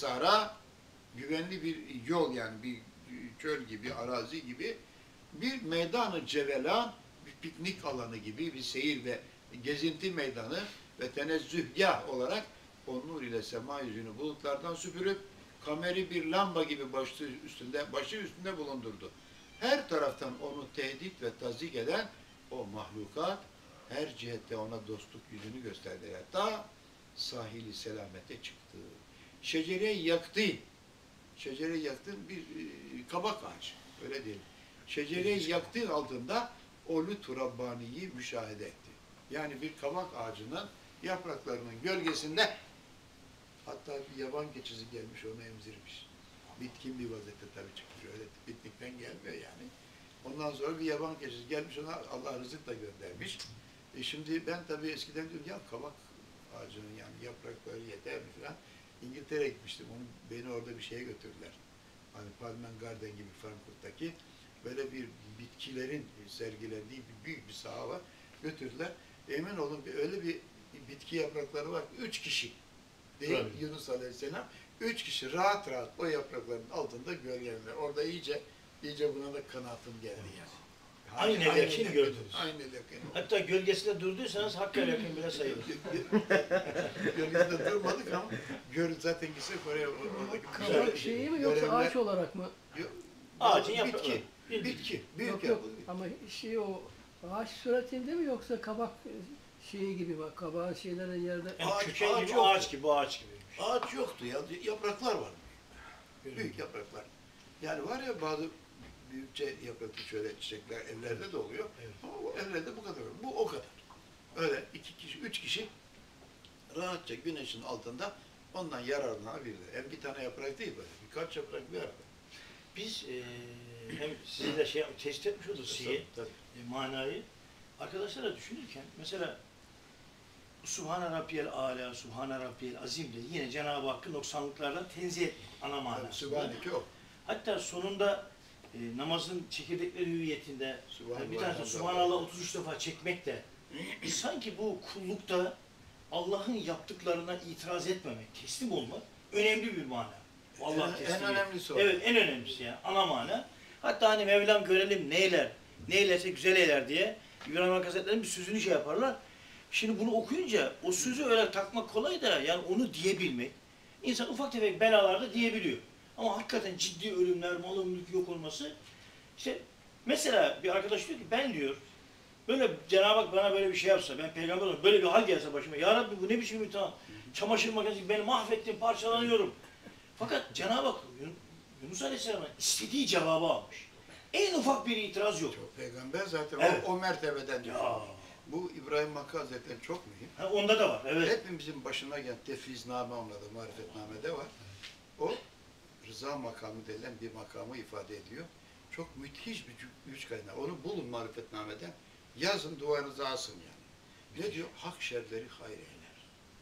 Sahra güvenli bir yol yani bir çöl gibi, arazi gibi bir meydanı cevela, bir piknik alanı gibi bir seyir ve gezinti meydanı ve tenezzühgah olarak o ile sema yüzünü bulutlardan süpürüp kameri bir lamba gibi başı üstünde, başı üstünde bulundurdu. Her taraftan onu tehdit ve tazik eden o mahlukat her cihette ona dostluk yüzünü gösterdi. Hatta sahili selamete çıktı. Şecereyi yaktı. Şecereyi yaktı bir e, kabak ağacı. Öyle diyelim. Şecereyi yaktığı altında o Rabbani'yi müşahede etti. Yani bir kabak ağacının yapraklarının gölgesinde hatta bir yaban keçisi gelmiş onu emzirmiş. Bitkin bir vaziyette tabii çıkmış. Öyle bitlikten gelmiyor yani. Ondan sonra bir yaban keçisi gelmiş ona Allah rızık da göndermiş. E şimdi ben tabii eskiden diyorum ya kabak ağacının yani yaprakları yeter mi falan. İngiltere'ye gitmiştim. Onu, beni orada bir şeye götürdüler. Hani Palmen Garden gibi Frankfurt'taki böyle bir bitkilerin sergilendiği bir büyük bir saha var. Götürdüler. Emin olun bir, öyle bir bitki yaprakları var. Üç kişi değil Tabii. Yunus Aleyhisselam. Üç kişi rahat rahat o yaprakların altında gölgelenler. Orada iyice iyice buna da kanaatim geldi yani. Aynı yakın gördünüz. Aynı yakın. Hatta gölgesinde durduysanız hakka yakın bile sayılır. Gölgesinde durmadık ama gör zaten gitsek oraya oradaki Kabak şeyi mi yoksa görevler- ağaç olarak mı? Yok, Ağacın bitki, yaprağı. Bildiğin. bitki, büyük Yok yok ama şey o ağaç suretinde mi yoksa kabak şeyi gibi bak kabağın şeyleri yerde Yani Ağaç- köken ağaç gibi yok. ağaç gibi ağaç gibi. Ağaç yoktu ya, yapraklar var. Büyük yapraklar. Yani var ya bazı büyükçe yapraklı şöyle çiçekler evlerde de oluyor. Evet. Ama bu evlerde bu kadar. Bu o kadar. Öyle iki kişi, üç kişi rahatça güneşin altında ondan yararlanabilirler. Hem bir tane yaprak değil böyle. Birkaç yaprak bir arada. Biz e, hem size de şey test etmiş olduk şeyi, e, manayı. Arkadaşlara düşünürken mesela Subhane Rabbiyel Ala, Subhane Rabbiyel Azim de yine Cenab-ı Hakk'ı noksanlıklardan tenzih etmek ana manasında. Sübhaneke o. Hatta sonunda e, namazın çekirdekleri hüviyetinde Sübhanallah, bir elhamdülillah. Subhanallah 33 defa çekmek de sanki bu kullukta Allah'ın yaptıklarına itiraz etmemek, teslim olmak önemli bir mana. Allah En- en önemlisi o. Evet en önemlisi yani ana mana. Hatta hani Mevlam görelim neyler, neylerse güzel eyler diye İbrahim Hazretleri'nin bir sözünü şey yaparlar. Şimdi bunu okuyunca o sözü öyle takmak kolay da yani onu diyebilmek. insan ufak tefek belalarda diyebiliyor. Ama hakikaten ciddi ölümler, malın mülk yok olması. işte mesela bir arkadaş diyor ki ben diyor böyle Cenab-ı Hak bana böyle bir şey yapsa, ben peygamber olarak böyle bir hal gelse başıma. Ya Rabbi bu ne biçim imtihan? Çamaşır makinesi beni mahvettin, parçalanıyorum. Fakat Cenab-ı Hak Yun- Yunus Aleyhisselam'ın istediği cevabı almış. En ufak bir itiraz yok. Çok peygamber zaten Evet. o, o mertebeden diyor. Ya. Bu İbrahim Hakkı Hazretleri çok mühim. Ha, onda da var. Evet. Hepimizin başına gelen tefrizname onun adı, marifetnamede var. O rıza makamı denilen bir makamı ifade ediyor. Çok müthiş bir gü- güç kaynağı. Onu bulun marifetnameden. Yazın duvarınıza asın yani. Ne diyor? Hak şerleri hayır eyler.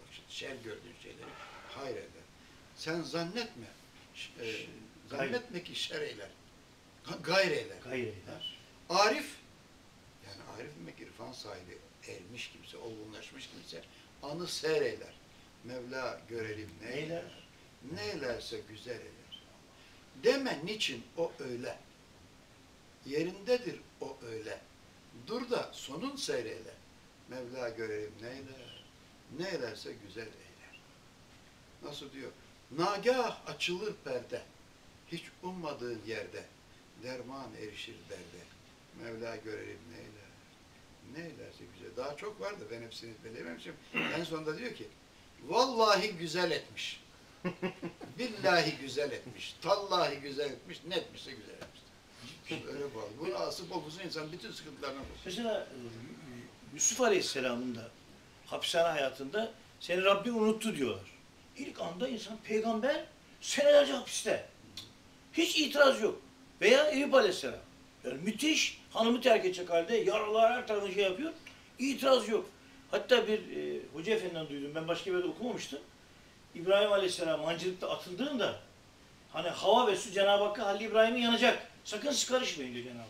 Bak şimdi şer gördüğün şeyleri hayır eyler. Sen zannetme. e, zannetme ki şer eyler. Ga- Gayr eyler. Gayr eder. Arif, yani arif demek irfan sahibi, ermiş kimse, olgunlaşmış kimse, anı seyreder. Mevla görelim neyler, Neyler? neylerse güzel eder. Deme niçin o öyle, yerindedir o öyle. Dur da sonun seyreyle. Mevla görelim neyler, neylerse güzel eyler. Nasıl diyor? Nagah açılır perde, hiç ummadığın yerde derman erişir derde. Mevla görelim neyler. Neylerse güzel. Daha çok var da ben hepsini bilememişim. en sonunda diyor ki vallahi güzel etmiş. Billahi güzel etmiş. Tallahi güzel etmiş. Ne etmişse güzel etmiş. İşte öyle bağlı. Bunu asıp okusun insan bütün sıkıntılarına bulsun. Mesela e, Yusuf Aleyhisselam'ın da hapishane hayatında seni Rabbin unuttu diyorlar. İlk anda insan peygamber senelerce hapiste. Hiç itiraz yok. Veya Eyüp Aleyhisselam. Yani müthiş hanımı terk edecek halde yaralar her tarafını şey yapıyor. İtiraz yok. Hatta bir e, hoca efendiden duydum. Ben başka bir yerde okumamıştım. İbrahim Aleyhisselam mancılıkta atıldığında hani hava ve su Cenab-ı Hakk'a Halil İbrahim'in yanacak. Sakın siz karışmayın diyor Cenab-ı Hak.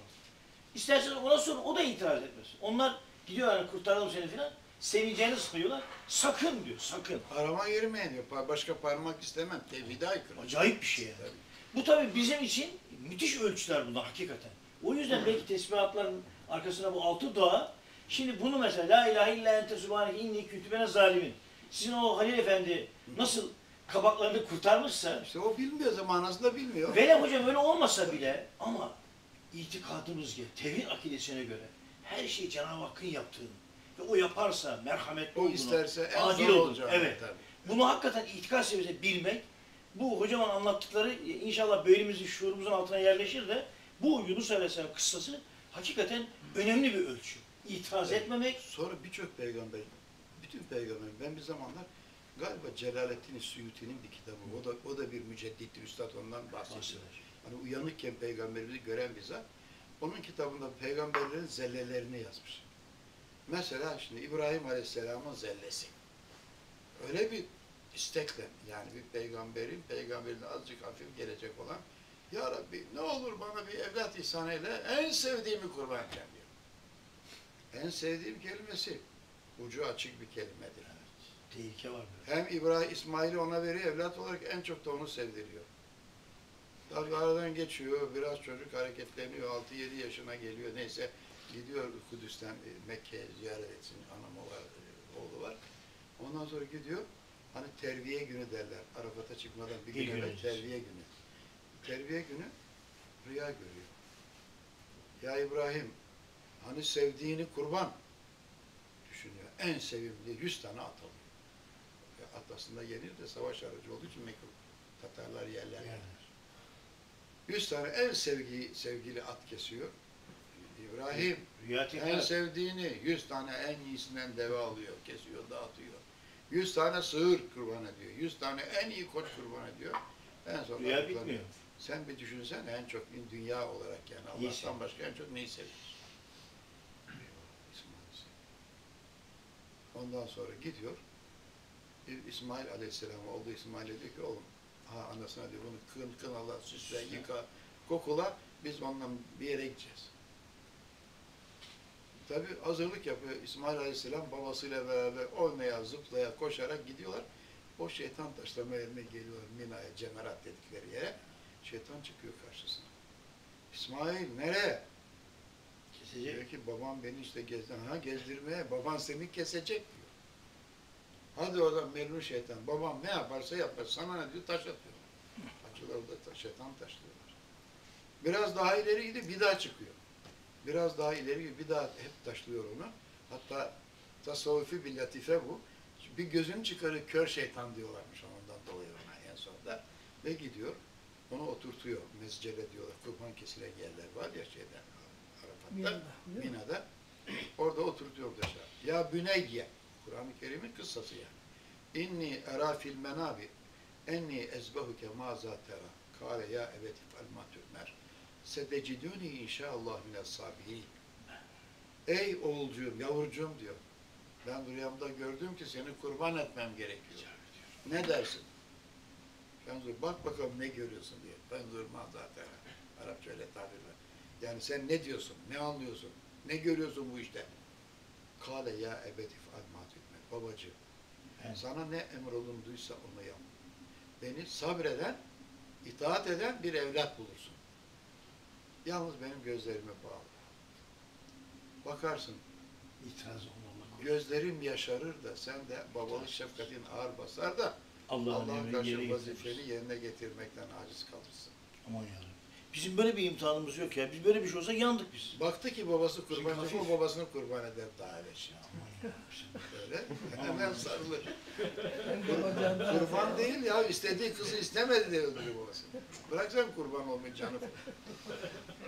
İsterseniz ona sorun, o da itiraz etmez. Onlar gidiyor yani kurtaralım seni filan. sevineceğini sıkıyorlar. Sakın diyor, sakın. Arama girmeyin diyor. Başka parmak istemem. Tevhide aykırı. Acayip bir şey yani. Tabii. Bu tabii bizim için müthiş ölçüler bunlar hakikaten. O yüzden belki tesbihatların arkasına bu altı dua. Şimdi bunu mesela La ilahe illa ente subhaneke inni kütübene zalimin. Sizin o Halil Efendi nasıl kabaklarını kurtarmışsa İşte o bilmiyor manasında bilmiyor. Vele hocam öyle olmasa bile ama itikadımız gibi, tevhid akidesine göre her şeyi Cenab-ı Hakk'ın yaptığını ve o yaparsa merhametli o olduğunu, isterse en adil olduğunu, evet. Tabii. Bunu hakikaten itikad seviyesinde bilmek, bu hocamın anlattıkları inşallah beynimizin, şuurumuzun altına yerleşir de bu Yunus Aleyhisselam kıssası hakikaten önemli bir ölçü. İtiraz Evet. etmemek, Sonra birçok peygamber, bütün peygamber, ben bir zamanlar galiba Celaleddin Suyuti'nin bir kitabı, o da, o da bir müceddittir, üstad ondan bahsediyor. Hani uyanıkken peygamberimizi gören bir zat, onun kitabında peygamberlerin zellelerini yazmış. Mesela şimdi İbrahim Aleyhisselam'ın zellesi. Öyle bir istekle, yani bir peygamberin, peygamberin azıcık hafif gelecek olan, Ya Rabbi ne olur bana bir evlat ihsan eyle, en sevdiğimi kurban edeceğim diyor. En sevdiğim kelimesi, ucu açık bir kelimedir. tehlike var böyle. Hem İbrahim İsmail'i ona veriyor evlat olarak en çok da onu sevdiriyor. Tabii aradan geçiyor, biraz çocuk hareketleniyor, 6-7 yaşına geliyor neyse gidiyor Kudüs'ten e, Mekke'ye ziyaret etsin, anamı var, e, oğlu var. Ondan sonra gidiyor, hani terbiye günü derler, Arafat'a çıkmadan bir gün evvel terbiye günü. Terbiye günü rüya görüyor. Ya İbrahim, hani sevdiğini kurban. En sevimli 100 tane at alıyor. Ve at aslında yenir de savaş aracı olduğu için mekruh. Tatarlar yerler. Yani. 100 tane en sevgi, sevgili at kesiyor. İbrahim Rüya en sevdiğini 100 tane en iyisinden deve alıyor, kesiyor, dağıtıyor. 100 tane sığır kurban ediyor. 100 tane en iyi koç kurban ediyor. En son Rüya bitmiyor. Sen bir düşünsene en çok dünya olarak yani Allah'tan başka en çok neyi seviyorsun? İsmail'i seviyor. Ondan sonra gidiyor. İ- İsmail Aleyhisselam oldu İsmail'e diyor ki oğlum ha anasına diyor bunu kın kınala süsle yıka kokula biz ondan bir yere gideceğiz. Tabi hazırlık yapıyor. İsmail Aleyhisselam babasıyla beraber oynaya, zıplaya, koşarak gidiyorlar. O şeytan taşlama yerine geliyor Mina'ya, Cemerat dedikleri yere. Şeytan çıkıyor karşısına. İsmail nereye? Kesecek. Diyor ki babam beni işte gezden. Ha gezdirmeye baban seni kesecek diyor. Hadi oradan melun şeytan. Babam ne yaparsa yapar. Sana ne diyor? Taş atıyor. Acılar da taş, şeytan taşlıyorlar. Biraz daha ileri gidiyor bir daha çıkıyor. Biraz daha ileri gidiyor bir daha hep taşlıyor onu. Hatta tasavvufi bir latife bu. Bir gözünü çıkarıyor kör şeytan diyorlarmış ondan dolayı ona en sonunda. Ve gidiyor onu oturtuyor. Mezcele diyorlar. Kurban kesilen yerler var ya şeyden. Mina'da? Mina'da. Orada oturtuyor dışarı. Ya Büneyye. Kur'an-ı Kerim'in kıssası yani. İnni era fil menabi enni ezbehuke maza tera. Kale ya ebeti fel ma tümer. Sedeciduni inşallah mine sabirin. Ey oğulcuğum, yavrucuğum diyor. Ben rüyamda gördüm ki seni kurban etmem gerekiyor. Ne dersin? Fenzur bak bakalım ne görüyorsun diye. Fenzur maza tera. Arapça öyle tabir var. Yani sen ne diyorsun, ne anlıyorsun, ne görüyorsun bu işte? Kale ya ebedif almat hükmet. Babacığım, Evet. sana ne emrolunduysa onu yap. Beni sabreden, itaat eden bir evlat bulursun. Yalnız benim gözlerime bağlı. Bakarsın, İtiraz olmamak. gözlerim yaşarır da sen de babalık şefkatin ağır basar da Allah'ın emrini karşı vazifeni yerine getirmekten aciz kalırsın. Aman yarabbim. Bizim böyle bir imtihanımız yok ya. Biz böyle bir şey olsa yandık biz. Baktı ki babası kurban edecek, o babasını kurban eder daha evvel. Aman Böyle hemen sarılır. Kurban değil ya, istediği kızı istemedi de öldürüyor babası. Bırak sen kurban olmayı canım.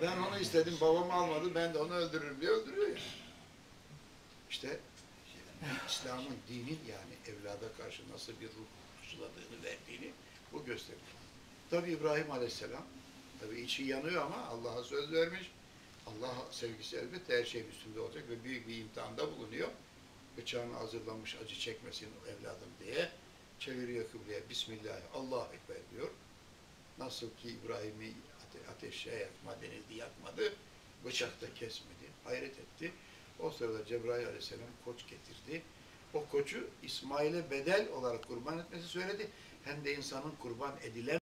Ben onu istedim, babam almadı, ben de onu öldürürüm diye öldürüyor ya. İşte İslam'ın, dinin yani evlada karşı nasıl bir ruh suladığını, verdiğini bu gösteriyor. Tabi İbrahim Aleyhisselam, tabi içi yanıyor ama Allah'a söz vermiş. Allah sevgisi elbette her şeyin üstünde olacak ve büyük bir imtihanda bulunuyor. Bıçağını hazırlamış acı çekmesin evladım diye çeviriyor kıbleye. Bismillah, Allah Ekber diyor. Nasıl ki İbrahim'i ate ateşe yakma denildi, yakmadı. Bıçak da kesmedi. Hayret etti. O sırada Cebrail Aleyhisselam koç getirdi. o koçu İsmail'e bedel olarak kurban etmesi söyledi. Hem de insanın kurban edilen